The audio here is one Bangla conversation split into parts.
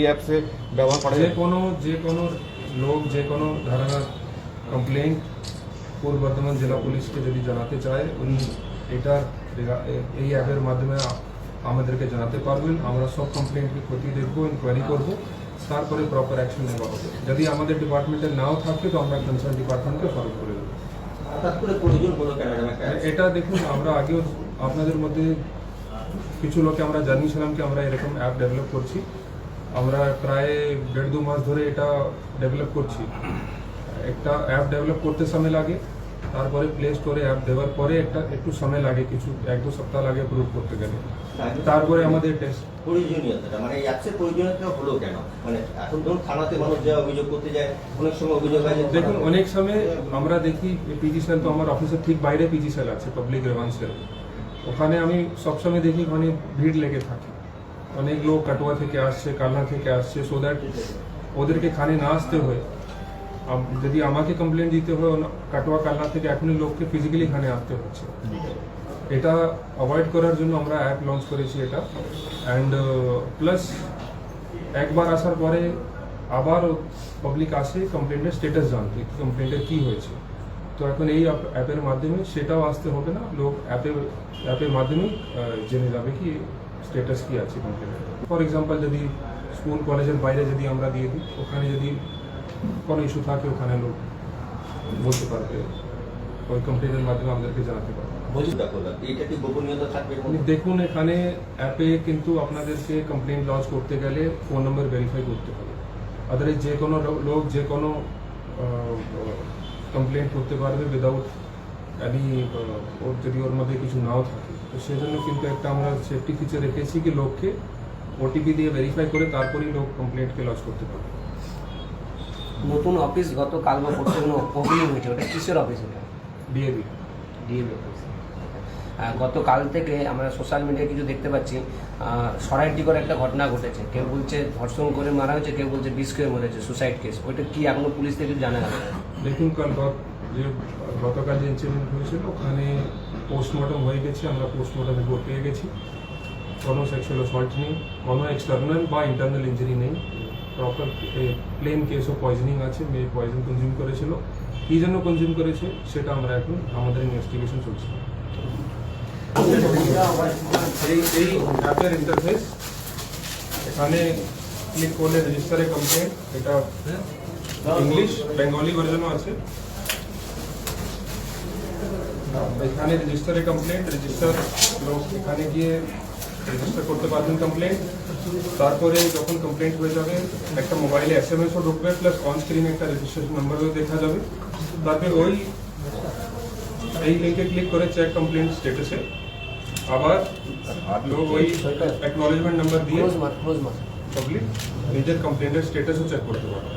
কশ্মীরি অ্যাপসে ব্যবহার করা যে কোনো যে কোনো লোক যে কোনো ধরনের কমপ্লেন পূর্ব বর্ধমান জেলা পুলিশকে যদি জানাতে চায় উনি এটার এই অ্যাপের মাধ্যমে আমাদেরকে জানাতে পারবেন। আমরা সব কমপ্লেনকে খতিয়ে দেখব ইনকোয়ারি করব তারপরে প্রপার অ্যাকশন নেওয়া হবে। যদি আমাদের ডিপার্টমেন্টে নাও থাকে তো আমরা কনসার্ন ডিপার্টমেন্টকে ফলো করে দেবো এটা দেখুন আমরা আগেও আপনাদের মধ্যে কিছু লোকে আমরা জানিয়েছিলাম কি আমরা এরকম অ্যাপ ডেভেলপ করছি। আমরা প্রায় দেড় দু মাস ধরে এটা ডেভেলপ করছি। একটা অ্যাপ ডেভেলপ করতে সময় লাগে তারপরে প্লে স্টোরে অ্যাপ দেওয়ার পরে একটা একটু সময় লাগে কিছু এক দু সপ্তাহ লাগে অ্যাপ্রুভ করতে গেলে। তারপরে আমাদের টেস্ট প্রয়োজনীয়তাটা মানে এই অ্যাপসের প্রয়োজনীয়তা হলো কেন? মানে এখন ধরুন থানাতে মানুষ যা অভিযোগ করতে যায় অনেক সময় অভিযোগ হয় দেখুন অনেক সময় আমরা দেখি পিজি সেল তো আমার অফিসের ঠিক বাইরে পিজি সেল আছে পাবলিক রেভান্স সেল ওখানে আমি সবসময় দেখি ওখানে ভিড় লেগে থাকে। অনেক লোক কাটোয়া থেকে আসছে, কালনা থেকে আসছে সো দ্যাট ওদেরকে খানে না আসতে হয়। যদি আমাকে কমপ্লেন দিতে হয় কাটোয়া, কালনা থেকে এখনই লোককে ফিজিক্যালি খানে আসতে হচ্ছে। এটা অ্যাভয়েড করার জন্য আমরা অ্যাপ লঞ্চ করেছি এটা। অ্যান্ড প্লাস একবার আসার পরে আবার পাবলিক আসে কমপ্লেন্টের স্টেটাস জানতে কমপ্লেন্টের কি হয়েছে। তো এখন এই অ্যাপের মাধ্যমে সেটাও আসতে হবে না, লোক অ্যাপের অ্যাপের মাধ্যমে জেনে যাবে কি স্টেটাস কি আছে কমপ্লেন্টের ফর এক্সাম্পল যদি স্কুল কলেজের বাইরে যদি আমরা দিয়ে দিই ওখানে যদি কোনো ইস্যু থাকে ওখানে লোক বলতে পারবে। ওই কমপ্লেনের মাধ্যমে আমাদেরকে জানাতে পারবে। দেখুন এখানে অ্যাপে কিন্তু আপনাদেরকে কমপ্লেন লঞ্চ করতে গেলে ফোন নম্বর ভেরিফাই করতে হবে। আদারওয়াইজ যে কোনো লোক যে কোনো কমপ্লেন করতে পারবে উইদাউট এনি ওর যদি ওর মধ্যে কিছু নাও থাকে তো সেজন্য কিন্তু একটা আমরা সেফটি ফিচার রেখেছি কি লোককে ওটিপি দিয়ে ভেরিফাই করে তারপরেই লোক কমপ্লেন্টকে লঞ্চ করতে পারবে। নতুন অফিস গত কাল বা পরশু ওপেনিং হয়েছে। ওটা কিসের অফিস ওটা ডিএবি ডিএবি অফিস গতকাল থেকে আমরা সোশ্যাল মিডিয়ায় কিছু দেখতে পাচ্ছি। সরাইটি করে একটা ঘটনা ঘটেছে। কেউ বলছে ধর্ষণ করে মারা হয়েছে কেউ বলছে বিষ করে মরেছে সুসাইড কেস ওইটা কি এখনও পুলিশ থেকে কিছু জানা গেল। দেখুন কাল যে গতকাল যে ইনসিডেন্ট হয়েছিল, ওখানে পোস্টমর্টম হয়ে গেছে, আমরা পোস্টমর্টম রিপোর্ট পেয়ে গেছি। কোনো সেক্সুয়াল অসল্ট নেই, কোনো এক্সটার্নাল বা ইন্টারনাল ইঞ্জুরি নেই। Proper plain case of poisoning আছে, মেয়ে পয়জন কনজিউম করেছিল। কী জন্য কনজিউম করেছে, সেটা আমরা এখন আমাদের ইনভেস্টিগেশন চলছে। এই এখানে ক্লিক করলে রেজিস্টারে কমপ্লেন এটা ইংলিশ বেঙ্গলি ভার্জনও আছে। এখানে রেজিস্টারে কমপ্লেন রেজিস্টার লোক এখানে গিয়ে রেজিস্টার করতে পারবেন কমপ্লেন তারপরে যখন কমপ্লেন্ট হয়ে যাবে একটা মোবাইলে এস এম এসও ঢুকবে প্লাস অন স্ক্রিনে একটা রেজিস্ট্রেশন নাম্বারও দেখা যাবে তারপরে ওই এই লিঙ্কে ক্লিক করে চেক কমপ্লেন স্টেটাসে আবার লোক ওই অ্যাকনলেজমেন্ট নাম্বার দিয়ে ক্লোজ মার ক্লোজ মার পাবলিক নিজের কমপ্লেন্টের স্টেটাসও চেক করতে পারবে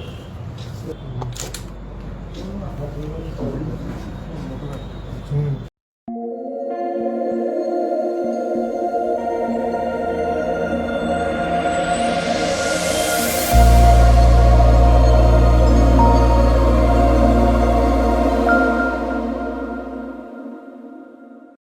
음.